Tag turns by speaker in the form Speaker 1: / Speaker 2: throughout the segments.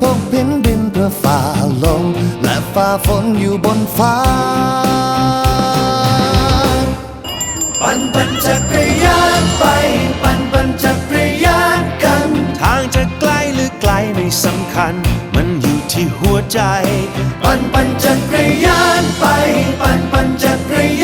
Speaker 1: พกพินบินเพื่อฝ่าลม และฝ่าฝนอยู่บนฟ้า
Speaker 2: ปั่นปั่นจักรยานไป ปั่นปั่นจักรยานกัน ทางจะไกลหรือไกลไม่สำคัญ มันอยู่ที่หัวใจ ปั่นปั่นจักรยานไป ปั่นปั่นจักรยาน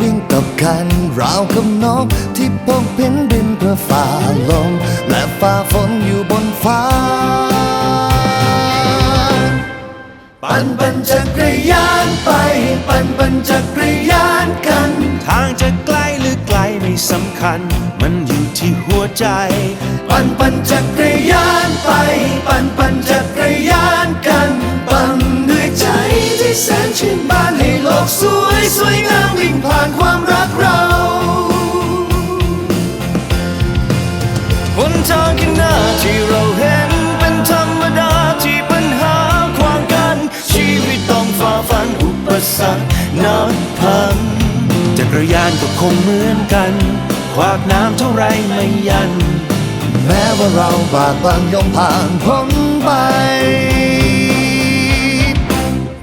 Speaker 1: วิ่งกับกันราวกับนกที่พกพินบินเพื่อฝ่าลม และฝ่าฝนอยู่บนฟ้า
Speaker 2: ปั่นปั่นจักรยานไป ปั่นปั่นจักรยานกัน ทางจะไกลหรือไกลไม่สำคัญ มันอยู่ที่หัวใจ ปั่นปั่นจักรยานไป ปั่นปั่นจักรยานกัน ปั่นด้วยใจที่แสนชื่น ทางข้างหน้าที่เราเห็นเป็นธรรมดาที่ปัญหาควางกัน ชีวิตต้องฝ่าฟันอุปสรรคนับพันจักรยานก็คงเหมือนกัน ขวากน้ำเท่าไรไม่ยัน
Speaker 1: แม้ว่าเราบากบางยอมผ่านพ้นไป